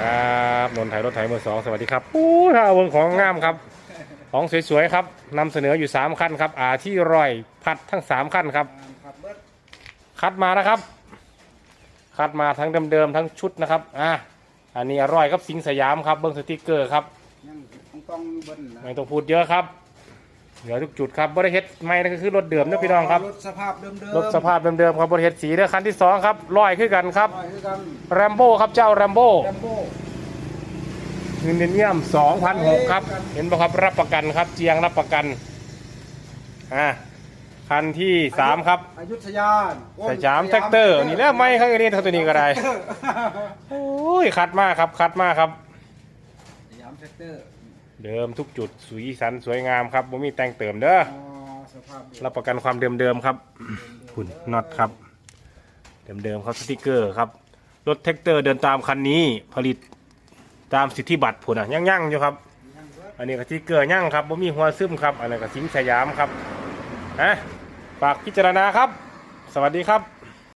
ครับนนท์ไทยรถไถมือสองสวัสดีครับอู้ถ้าเอาเวงของงามครับ ของสวยๆครับนำเสนออยู่3ขั้นครับอาที่ร้อยพัดทั้ง3ขั้นครับ ครับเบิดคัดมานะครับ คัดมาทั้งเดิมๆทั้งชุดนะครับอะอันนี้อร่อยครับสิงห์สยามครับเบิ้งสติกเกอร์ครับยังต้องต้องเบิ้ลนะไม่ต้องพูดเยอะครับ เหลือทุกจุดครับบริเฮ็ดไม่นั่นก็คือรถเดิมนะพี่น้องครับรถสภาพเดิมๆรถสภาพเดิมๆครับบริเฮ็ดสีเด้อคันที่สองครับร้อยขึ้นกันครับร้อยคือกันแรมโบ้ครับเจ้าแรมโบ้แลมโบ้เงินเดือนเยี่ยมสองพันหกครับ เห็นป่ะครับรับประกันครับเจียงรับประกันอ่าคันที่สามครับอยุธยาโอ้สยามแท็กเตอร์นี่แล้วไม่ข้างนี้เท่าตัวนี้ก็ได้โอ้ยคัดมากครับคัดมากครับสยามแท็กเตอร์ เดิมทุกจุดสวยสันสวยงามครับบ่มีแต่งเติมเด้ออ๋อสภาพเดิมรับประกันความเดิมๆครับคุณน็อตครับ เดิมๆครับสติกเกอร์ครับ รถแท็กเตอร์เดินตามคันนี้ผลิตตามสิทธิบัตรผุนอะยั่งๆอยู่ครับ ยังเบิดอันนี้ก็สติกเกอร์ยั่งครับบ่มีหัวซึมครับอันนั้นก็สิงห์สยามครับนะฝากพิจารณาครับ สวัสดีครับ